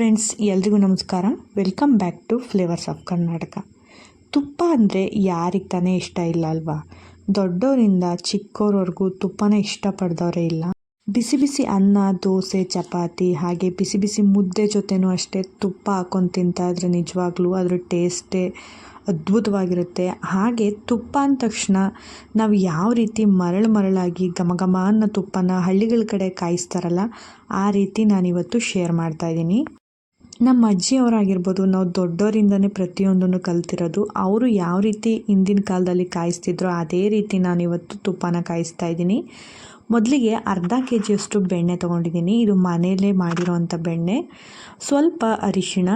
Friends ಎಲ್ರಿಗೂ ನಮಸ್ಕಾರ. Welcome back to flavours of Karnataka ತುಪ್ಪ ಅಂದರೆ ಯಾರಿಗೆ ತಾನೇ ಇಷ್ಟ ಇಲ್ಲ ಅಲ್ವಾ? ದೊಡ್ಡವರಿಂದ ಚಿಕ್ಕವ್ರವರೆಗೂ ತುಪ್ಪನೇ ಇಷ್ಟಪಡ್ದವರೇ ಇಲ್ಲ. ಬಿಸಿ ಬಿಸಿ ಅನ್ನ, ದೋಸೆ, ಚಪಾತಿ, ಹಾಗೆ ಬಿಸಿ ಬಿಸಿ ಮುದ್ದೆ ಜೊತೆನೂ ಅಷ್ಟೇ ತುಪ್ಪ ಹಾಕೊಂಡು ತಿಂತಾ ಇದ್ರೆ ನಿಜವಾಗ್ಲೂ ಅದ್ರ ಟೇಸ್ಟೇ ಅದ್ಭುತವಾಗಿರುತ್ತೆ. ಹಾಗೆ ತುಪ್ಪ ಅಂದ ತಕ್ಷಣ ನಾವು ಯಾವ ರೀತಿ ಮರಳು ಮರಳಾಗಿ ಘಮ ಘಮ ಅನ್ನೋ ತುಪ್ಪನ ಹಳ್ಳಿಗಳ ಕಡೆ ಕಾಯಿಸ್ತಾರಲ್ಲ, ಆ ರೀತಿ ನಾನಿವತ್ತು ಶೇರ್ ಮಾಡ್ತಾ ಇದ್ದೀನಿ. ನಮ್ಮ ಅಜ್ಜಿಯವರಾಗಿರ್ಬೋದು, ನಾವು ದೊಡ್ಡವರಿಂದನೇ ಪ್ರತಿಯೊಂದನ್ನು ಕಲ್ತಿರೋದು, ಅವರು ಯಾವ ರೀತಿ ಹಿಂದಿನ ಕಾಲದಲ್ಲಿ ಕಾಯಿಸ್ತಿದ್ರೋ ಅದೇ ರೀತಿ ನಾನು ಇವತ್ತು ತುಪ್ಪನ ಕಾಯಿಸ್ತಾ ಇದ್ದೀನಿ. ಮೊದಲಿಗೆ ಅರ್ಧ ಕೆ ಜಿಯಷ್ಟು ಬೆಣ್ಣೆ ತೊಗೊಂಡಿದ್ದೀನಿ. ಇದು ಮನೆಯಲ್ಲೇ ಮಾಡಿರೋವಂಥ ಬೆಣ್ಣೆ. ಸ್ವಲ್ಪ ಅರಿಶಿಣ,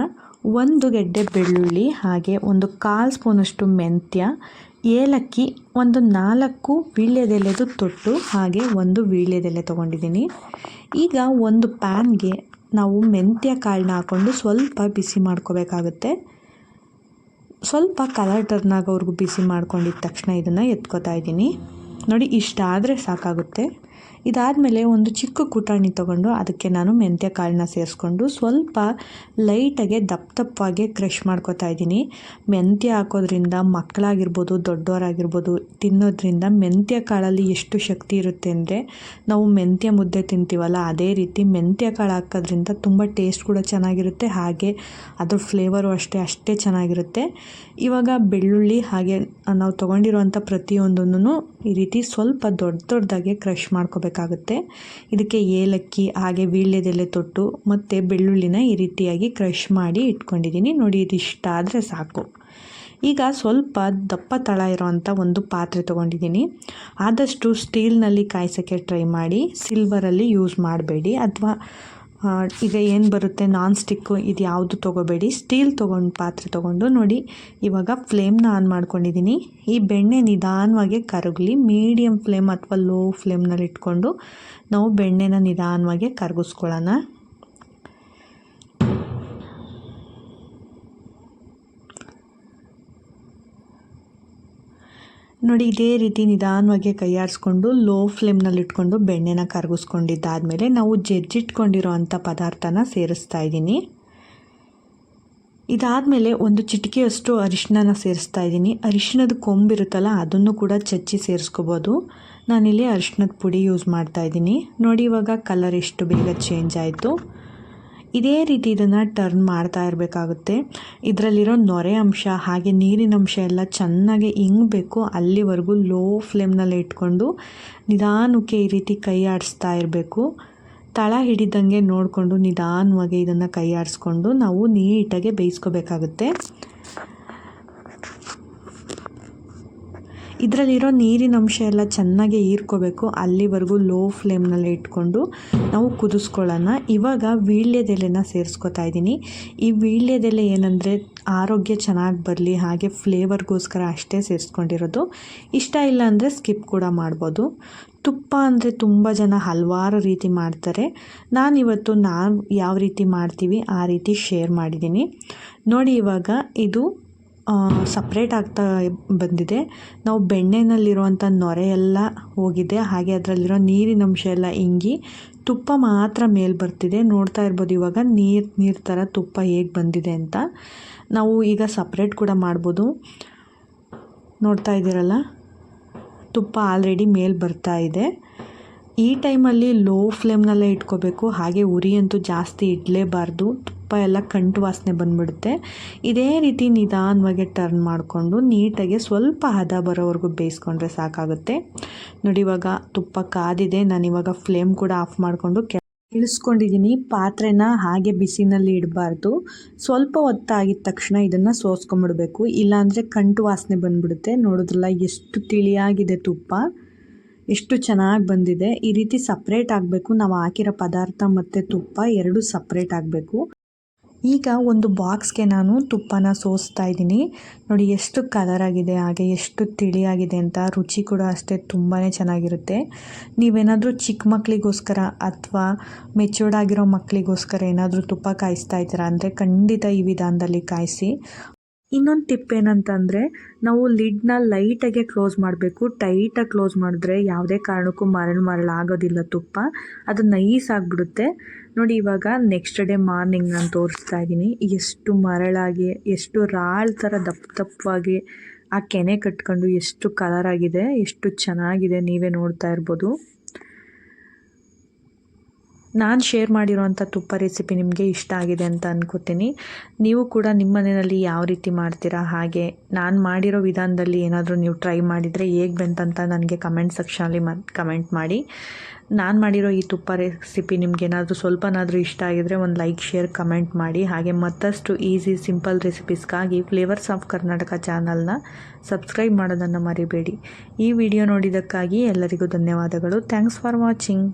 ಒಂದು ಗೆಡ್ಡೆ ಬೆಳ್ಳುಳ್ಳಿ, ಹಾಗೆ ಒಂದು ಕಾಲು ಸ್ಪೂನಷ್ಟು ಮೆಂತ್ಯ, ಏಲಕ್ಕಿ, ಒಂದು ನಾಲ್ಕು ವೀಳ್ಯದೆಲೆದು ತೊಟ್ಟು, ಹಾಗೆ ಒಂದು ವೀಳ್ಯದೆಲೆ ತೊಗೊಂಡಿದ್ದೀನಿ. ಈಗ ಒಂದು ಪ್ಯಾನ್ಗೆ ನಾವು ಮೆಂತ್ಯ ಕಾಳನ್ನ ಹಾಕ್ಕೊಂಡು ಸ್ವಲ್ಪ ಬಿಸಿ ಮಾಡ್ಕೋಬೇಕಾಗುತ್ತೆ. ಸ್ವಲ್ಪ ಕಲರ್ ಟರ್ನ್ ಆಗೋವರೆಗೂ ಬಿಸಿ ಮಾಡ್ಕೊಂಡಿದ್ದ ತಕ್ಷಣ ಇದನ್ನು ಎತ್ಕೋತಾ ಇದ್ದೀನಿ. ನೋಡಿ ಇಷ್ಟ ಆದರೆ ಸಾಕಾಗುತ್ತೆ. ಇದಾದಮೇಲೆ ಒಂದು ಚಿಕ್ಕ ಕುಟಾಣಿ ತೊಗೊಂಡು ಅದಕ್ಕೆ ನಾನು ಮೆಂತ್ಯ ಕಾಳನ್ನ ಸೇರಿಸ್ಕೊಂಡು ಸ್ವಲ್ಪ ಲೈಟಾಗೆ ದಪ್ಪ ದಪ್ಪವಾಗಿ ಕ್ರಷ್ ಮಾಡ್ಕೊತಾ ಇದ್ದೀನಿ. ಮೆಂತ್ಯ ಹಾಕೋದ್ರಿಂದ ಮಕ್ಕಳಾಗಿರ್ಬೋದು ದೊಡ್ಡವರಾಗಿರ್ಬೋದು ತಿನ್ನೋದ್ರಿಂದ ಮೆಂತ್ಯ ಕಾಳಲ್ಲಿ ಎಷ್ಟು ಶಕ್ತಿ ಇರುತ್ತೆ ಅಂದರೆ ನಾವು ಮೆಂತ್ಯ ಮುದ್ದೆ ತಿಂತೀವಲ್ಲ, ಅದೇ ರೀತಿ ಮೆಂತ್ಯ ಕಾಳು ಹಾಕೋದ್ರಿಂದ ತುಂಬ ಟೇಸ್ಟ್ ಕೂಡ ಚೆನ್ನಾಗಿರುತ್ತೆ, ಹಾಗೆ ಅದ್ರ ಫ್ಲೇವರು ಅಷ್ಟೇ ಅಷ್ಟೇ ಚೆನ್ನಾಗಿರುತ್ತೆ. ಇವಾಗ ಬೆಳ್ಳುಳ್ಳಿ ಹಾಗೆ ನಾವು ತೊಗೊಂಡಿರುವಂಥ ಪ್ರತಿಯೊಂದನ್ನು ಈ ರೀತಿ ಸ್ವಲ್ಪ ದೊಡ್ಡ ದೊಡ್ಡದಾಗೆ ಕ್ರಷ್ ಮಾಡ್ಕೋಬೇಕಾಗುತ್ತೆ. ಇದಕ್ಕೆ ಏಲಕ್ಕಿ, ಹಾಗೆ ವೀಳ್ಯದೆಲೆ ತೊಟ್ಟು ಮತ್ತು ಬೆಳ್ಳುಳ್ಳಿನ ಈ ರೀತಿಯಾಗಿ ಕ್ರಷ್ ಮಾಡಿ ಇಟ್ಕೊಂಡಿದ್ದೀನಿ. ನೋಡಿ, ಇದಿಷ್ಟ ಆದರೆ ಸಾಕು. ಈಗ ಸ್ವಲ್ಪ ದಪ್ಪ ತಳ ಇರೋವಂಥ ಒಂದು ಪಾತ್ರೆ ತೊಗೊಂಡಿದ್ದೀನಿ. ಆದಷ್ಟು ಸ್ಟೀಲ್ನಲ್ಲಿ ಕಾಯಿಸೋಕ್ಕೆ ಟ್ರೈ ಮಾಡಿ ಸಿಲ್ವರಲ್ಲಿ ಯೂಸ್ ಮಾಡಬೇಡಿ. ಅಥವಾ ಈಗ ಏನು ಬರುತ್ತೆ? ನಾನ್ ಸ್ಟಿಕ್ಕು ಇದು ಯಾವುದು ತೊಗೋಬೇಡಿ. ಸ್ಟೀಲ್ ತೊಗೊಂಡು ಪಾತ್ರೆ ತೊಗೊಂಡು ನೋಡಿ. ಇವಾಗ ಫ್ಲೇಮ್ನ ಆನ್ ಮಾಡ್ಕೊಂಡಿದ್ದೀನಿ ಈ ಬೆಣ್ಣೆ ನಿಧಾನವಾಗಿ ಕರಗಲಿ. ಮೀಡಿಯಮ್ ಫ್ಲೇಮ್ ಅಥವಾ ಲೋ ಫ್ಲೇಮ್ನಲ್ಲಿ ಇಟ್ಕೊಂಡು ನಾವು ಬೆಣ್ಣೆನ ನಿಧಾನವಾಗಿ ಕರಗಿಸ್ಕೊಳ್ಳೋಣ. ನೋಡಿ, ಇದೇ ರೀತಿ ನಿಧಾನವಾಗಿ ಕೈಯಾರಿಸ್ಕೊಂಡು ಲೋ ಫ್ಲೇಮ್ನಲ್ಲಿ ಇಟ್ಕೊಂಡು ಬೆಣ್ಣೆನ ಕರಗಿಸ್ಕೊಂಡಿದ್ದಾದಮೇಲೆ ನಾವು ಜಜ್ಜಿಟ್ಕೊಂಡಿರೋ ಅಂಥ ಪದಾರ್ಥನ ಸೇರಿಸ್ತಾ ಇದ್ದೀನಿ. ಇದಾದಮೇಲೆ ಒಂದು ಚಿಟಿಕೆಯಷ್ಟು ಅರಿಶಿನ ಸೇರಿಸ್ತಾ ಇದ್ದೀನಿ. ಅರಿಶಿಣದ ಕೊಂಬಿರುತ್ತಲ್ಲ, ಅದನ್ನು ಕೂಡ ಚಚ್ಚಿ ಸೇರಿಸ್ಕೋಬೋದು. ನಾನಿಲ್ಲಿ ಅರಿಶಿಣದ ಪುಡಿ ಯೂಸ್ ಮಾಡ್ತಾ ಇದ್ದೀನಿ. ನೋಡಿ, ಇವಾಗ ಕಲರ್ ಎಷ್ಟು ಬೇಗ ಚೇಂಜ್ ಆಯಿತು. ಇದೇ ರೀತಿ ಇದನ್ನು ಟರ್ನ್ ಮಾಡ್ತಾ ಇರಬೇಕಾಗುತ್ತೆ. ಇದರಲ್ಲಿರೋ ನೊರೆ ಅಂಶ, ಹಾಗೆ ನೀರಿನ ಅಂಶ ಎಲ್ಲ ಚೆನ್ನಾಗಿ ಇಂಗಬೇಕು ಅಲ್ಲಿವರೆಗೂ ಲೋ ಫ್ಲೇಮ್ನಲ್ಲಿ ಇಟ್ಕೊಂಡು ನಿಧಾನಕ್ಕೆ ಈ ರೀತಿ ಕೈ ಆಡಿಸ್ತಾ ಇರಬೇಕು. ತಳ ಹಿಡಿದಂಗೆ ನೋಡಿಕೊಂಡು ನಿಧಾನವಾಗಿ ಇದನ್ನು ಕೈ ಆಡಿಸ್ಕೊಂಡು ನಾವು ನೀಟಾಗಿ ಬೇಯಿಸ್ಕೋಬೇಕಾಗುತ್ತೆ. ಇದರಲ್ಲಿರೋ ನೀರಿನ ಅಂಶ ಎಲ್ಲ ಚೆನ್ನಾಗಿ ಹೀರ್ಕೋಬೇಕು. ಅಲ್ಲಿವರೆಗೂ ಲೋ ಫ್ಲೇಮ್ನಲ್ಲಿ ಇಟ್ಕೊಂಡು ನಾವು ಕುದಿಸ್ಕೊಳ್ಳೋಣ. ಇವಾಗ ವೀಳ್ಯದೆಲೆನ ಸೇರಿಸ್ಕೊತಾ ಇದ್ದೀನಿ. ಈ ವೀಳ್ಯದೆಲೆ ಏನಂದರೆ ಆರೋಗ್ಯ ಚೆನ್ನಾಗಿ ಬರಲಿ, ಹಾಗೆ ಫ್ಲೇವರ್ಗೋಸ್ಕರ ಅಷ್ಟೇ ಸೇರಿಸ್ಕೊಂಡಿರೋದು. ಇಷ್ಟ ಇಲ್ಲ ಅಂದರೆ ಸ್ಕಿಪ್ ಕೂಡ ಮಾಡ್ಬೋದು. ತುಪ್ಪ ಅಂದರೆ ತುಂಬ ಜನ ಹಲವಾರು ರೀತಿ ಮಾಡ್ತಾರೆ. ನಾನಿವತ್ತು ನಾವು ಯಾವ ರೀತಿ ಮಾಡ್ತೀವಿ ಆ ರೀತಿ ಶೇರ್ ಮಾಡಿದ್ದೀನಿ. ನೋಡಿ ಇವಾಗ ಇದು ಸಪ್ರೇಟ್ ಆಗ್ತಾ ಬಂದಿದೆ. ನಾವು ಬೆಣ್ಣೆನಲ್ಲಿರುವಂಥ ನೊರೆ ಎಲ್ಲ ಹೋಗಿದೆ. ಹಾಗೆ ಅದರಲ್ಲಿರೋ ನೀರಿನಂಶ ಎಲ್ಲ ಇಂಗಿ ತುಪ್ಪ ಮಾತ್ರ ಮೇಲೆ ಬರ್ತಿದೆ. ನೋಡ್ತಾ ಇರ್ಬೋದು ಇವಾಗ ನೀರು ನೀರು ಥರ ತುಪ್ಪ ಹೇಗೆ ಬಂದಿದೆ ಅಂತ. ನಾವು ಈಗ ಸಪ್ರೇಟ್ ಕೂಡ ಮಾಡ್ಬೋದು. ನೋಡ್ತಾ ಇದ್ದೀರಲ್ಲ? ತುಪ್ಪ ಆಲ್ರೆಡಿ ಮೇಲೆ ಬರ್ತಾ ಇದೆ. ಈ ಟೈಮಲ್ಲಿ ಲೋ ಫ್ಲೇಮ್ನಲ್ಲೇ ಇಟ್ಕೋಬೇಕು. ಹಾಗೆ ಉರಿ ಅಂತೂ ಜಾಸ್ತಿ ಇಡಲೇಬಾರ್ದು. ತುಪ್ಪ ಎಲ್ಲ ಕಂಟು ವಾಸನೆ ಬಂದುಬಿಡುತ್ತೆ. ಇದೇ ರೀತಿ ನಿಧಾನವಾಗಿ ಟರ್ನ್ ಮಾಡಿಕೊಂಡು ನೀಟಾಗಿ ಸ್ವಲ್ಪ ಹದ ಬರೋವರೆಗೂ ಬೇಯಿಸ್ಕೊಂಡ್ರೆ ಸಾಕಾಗುತ್ತೆ. ನೋಡಿ ಇವಾಗ ತುಪ್ಪ ಕಾದಿದೆ. ನಾನು ಇವಾಗ ಫ್ಲೇಮ್ ಕೂಡ ಆಫ್ ಮಾಡಿಕೊಂಡು ಕೆ ಇಳಿಸ್ಕೊಂಡಿದ್ದೀನಿ ಪಾತ್ರೆನ ಹಾಗೆ ಬಿಸಿನಲ್ಲಿ ಇಡಬಾರ್ದು. ಸ್ವಲ್ಪ ಹೊತ್ತಾಗಿದ ತಕ್ಷಣ ಇದನ್ನು ಸೋಸ್ಕೊಂಬಿಡಬೇಕು. ಇಲ್ಲಾಂದರೆ ಕಂಟು ವಾಸನೆ ಬಂದುಬಿಡುತ್ತೆ. ನೋಡಿದ್ರಲ್ಲ ಎಷ್ಟು ತಿಳಿಯಾಗಿದೆ ತುಪ್ಪ. ಎಷ್ಟು ಚೆನ್ನಾಗಿ ಬಂದಿದೆ. ಈ ರೀತಿ ಸಪ್ರೇಟ್ ಆಗಬೇಕು. ನಾವು ಹಾಕಿರೋ ಪದಾರ್ಥ ಮತ್ತು ತುಪ್ಪ ಎರಡು ಸಪ್ರೇಟ್ ಆಗಬೇಕು. ಈಗ ಒಂದು ಬಾಕ್ಸ್ಗೆ ನಾನು ತುಪ್ಪನ ಸೋಸ್ತಾ ಇದ್ದೀನಿ. ನೋಡಿ ಎಷ್ಟು ಕಲರ್ ಆಗಿದೆ, ಹಾಗೆ ಎಷ್ಟು ತಿಳಿಯಾಗಿದೆ ಅಂತ ರುಚಿ ಕೂಡ ಅಷ್ಟೇ ತುಂಬಾ ಚೆನ್ನಾಗಿರುತ್ತೆ. ನೀವೇನಾದರೂ ಚಿಕ್ಕ ಮಕ್ಕಳಿಗೋಸ್ಕರ ಅಥವಾ ಮೆಚೂರ್ಡ್ ಆಗಿರೋ ಮಕ್ಕಳಿಗೋಸ್ಕರ ಏನಾದರೂ ತುಪ್ಪ ಕಾಯಿಸ್ತಾ ಇದ್ದೀರಾ ಅಂದರೆ ಖಂಡಿತ ಈ ವಿಧಾನದಲ್ಲಿ ಕಾಯಿಸಿ. ಇನ್ನೊಂದು ಟಿಪ್ ಏನಂತಂದರೆ, ನಾವು ಲಿಡ್ನ ಲೈಟಾಗೆ ಕ್ಲೋಸ್ ಮಾಡಬೇಕು. ಟೈಟಾಗಿ ಕ್ಲೋಸ್ ಮಾಡಿದ್ರೆ ಯಾವುದೇ ಕಾರಣಕ್ಕೂ ಮರಳು ಮರಳು ಆಗೋದಿಲ್ಲ ತುಪ್ಪ. ಅದು ನೈಸ್ ಆಗಿಬಿಡುತ್ತೆ. ನೋಡಿ, ಇವಾಗ ನೆಕ್ಸ್ಟ್ ಡೇ ಮಾರ್ನಿಂಗ್ ನಾನು ತೋರಿಸ್ತಾ ಇದ್ದೀನಿ. ಎಷ್ಟು ಮರಳಾಗಿ, ಎಷ್ಟು ರಾಳ್ ಥರ ದಪ್ಪ ದಪ್ಪವಾಗಿ ಆ ಕೆನೆ ಕಟ್ಕೊಂಡು ಎಷ್ಟು ಕಲರ್ ಆಗಿದೆ, ಎಷ್ಟು ಚೆನ್ನಾಗಿದೆ ನೀವೇ ನೋಡ್ತಾ ಇರ್ಬೋದು. ನಾನು ಶೇರ್ ಮಾಡಿರೋಂಥ ತುಪ್ಪ ರೆಸಿಪಿ ನಿಮಗೆ ಇಷ್ಟ ಆಗಿದೆ ಅಂತ ಅಂದ್ಕೋತೀನಿ ನೀವು ಕೂಡ ನಿಮ್ಮ ಮನೆಯಲ್ಲಿ ಯಾವ ರೀತಿ ಮಾಡ್ತೀರಾ, ಹಾಗೆ ನಾನು ಮಾಡಿರೋ ವಿಧಾನದಲ್ಲಿ ಏನಾದರೂ ನೀವು ಟ್ರೈ ಮಾಡಿದರೆ ಹೇಗೆ ಬಂತಂತ ನನಗೆ ಕಮೆಂಟ್ ಸೆಕ್ಷನಲ್ಲಿ ಮ ಕಮೆಂಟ್ ಮಾಡಿ. ನಾನು ಮಾಡಿರೋ ಈ ತುಪ್ಪ ರೆಸಿಪಿ ನಿಮ್ಗೇನಾದರೂ ಸ್ವಲ್ಪನಾದರೂ ಇಷ್ಟ ಆಗಿದರೆ ಒಂದು ಲೈಕ್ ಶೇರ್ ಕಮೆಂಟ್ ಮಾಡಿ. ಹಾಗೆ ಮತ್ತಷ್ಟು ಈಸಿ ಸಿಂಪಲ್ ರೆಸಿಪೀಸ್ಗಾಗಿ ಫ್ಲೇವರ್ಸ್ ಆಫ್ ಕರ್ನಾಟಕ ಚಾನಲ್ನ ಸಬ್ಸ್ಕ್ರೈಬ್ ಮಾಡೋದನ್ನು ಮರಿಬೇಡಿ. ಈ ವಿಡಿಯೋ ನೋಡಿದ್ದಕ್ಕಾಗಿ ಎಲ್ಲರಿಗೂ ಧನ್ಯವಾದಗಳು. Thanks for watching